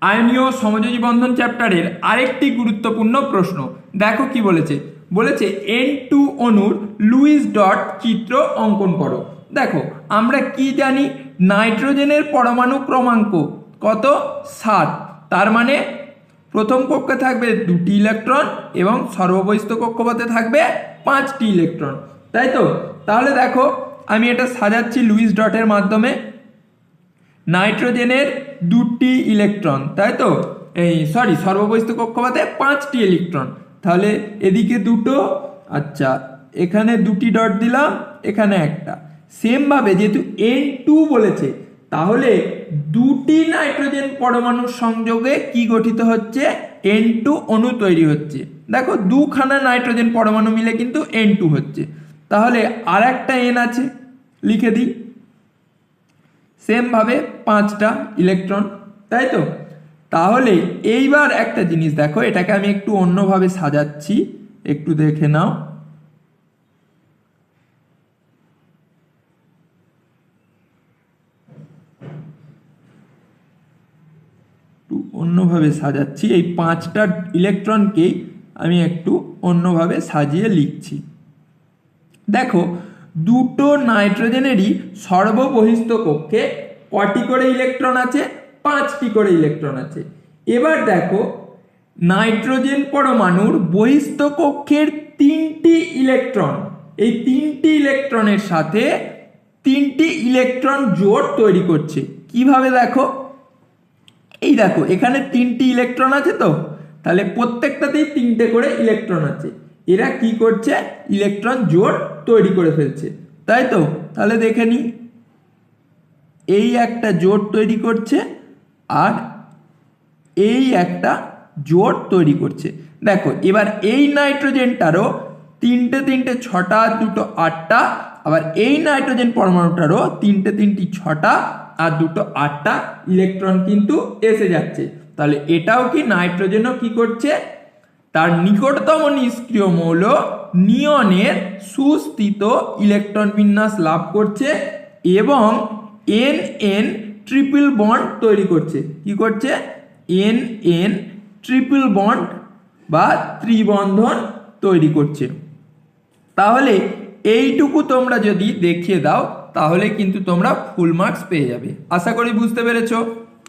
আয়নীয় সমযোজী বন্ধন চ্যাপ্টারের আরেকটি গুরুত্বপূর্ণ প্রশ্ন। দেখো কি বলেছে? বলেছে এন টু অনুর লুইস ডট চিত্র অঙ্কন করো। দেখো, আমরা কি জানি? নাইট্রোজেনের পরমাণু ক্রমাঙ্ক কত? সাত। তার মানে প্রথম কক্ষে থাকবে দুটি ইলেকট্রন এবং সর্ববহিস্থ কক্ষপথে থাকবে পাঁচটি ইলেকট্রন। তাই তো? তাহলে দেখো, আমি এটা সাজাচ্ছি লুইস ডটের মাধ্যমে। নাইট্রোজেনের দুটি ইলেকট্রন, তাই তো? এই সরি সর্ববহিস্থ কক্ষপথে পাঁচটি ইলেকট্রন। তাহলে এদিকে দুটো আচ্ছা এখানে দুটি ডট দিলাম, এখানে একটা। সেমভাবে যেহেতু এন টু বলেছে, তাহলে দুটি নাইট্রোজেন পরমাণুর সংযোগে কি গঠিত হচ্ছে? এন টু অণু তৈরি হচ্ছে। দেখো, দুখানা নাইট্রোজেন পরমাণু মিলে কিন্তু এন টু হচ্ছে। তাহলে আর একটা এন আছে, লিখে দিই। সেমভাবে পাঁচটা ইলেকট্রন, তাই তো? তাহলে এইবার একটা জিনিস দেখো, এটাকে আমি একটু অন্যভাবে সাজাচ্ছি, একটু দেখে নাও। অন্যভাবে সাজাচ্ছি, এই পাঁচটা ইলেকট্রনকেই আমি একটু অন্যভাবে সাজিয়ে লিখছি। দেখো দুটো নাইট্রোজেনেরই সর্ববহিস্থ কক্ষে কটি করে ইলেকট্রন আছে? পাঁচটি করে ইলেকট্রন আছে। এবার দেখো, নাইট্রোজেন পরমাণুর বহিস্থ কক্ষের তিনটি ইলেকট্রন। এই তিনটি ইলেকট্রনের সাথে তিনটি ইলেকট্রন জোড় তৈরি করছে। কীভাবে দেখো? এই দেখো, এখানে তিনটি ইলেকট্রন আছে তো? তাহলে প্রত্যেকটাতেই তিনটে করে ইলেকট্রন আছে। এরা কি করছে? ইলেকট্রন জোড় তৈরি করে ফেলছে। তাই তো? তাহলে দেখে নিই এই একটা জোড় তৈরি করছে আর এই একটা জোড় তৈরি করছে। দেখো, এবার এই নাইট্রোজেনটারও তিনটে তিনটে ছটা দুটো আটটা, আবার এই নাইট্রোজেন পরমাণুটারও তিনটে তিনটি ছটা আর দুটো আটটা ইলেকট্রন কিন্তু এসে যাচ্ছে। তাহলে এটাও কি নাইট্রোজেনও কি করছে? তার নিকটতম নিষ্ক্রিয় মৌল নিয়নের সুস্থিত ইলেকট্রন বিন্যাস লাভ করছে এবং এন এন ট্রিপল বন্ড তৈরি করছে। কি করছে? এন এন ট্রিপল বন্ড বা ত্রিবন্ধন তৈরি করছে। তাহলে এইটুকু তোমরা যদি দেখিয়ে দাও, তাহলে কিন্তু তোমরা ফুল মার্কস পেয়ে যাবে। আশা করি বুঝতে পেরেছ।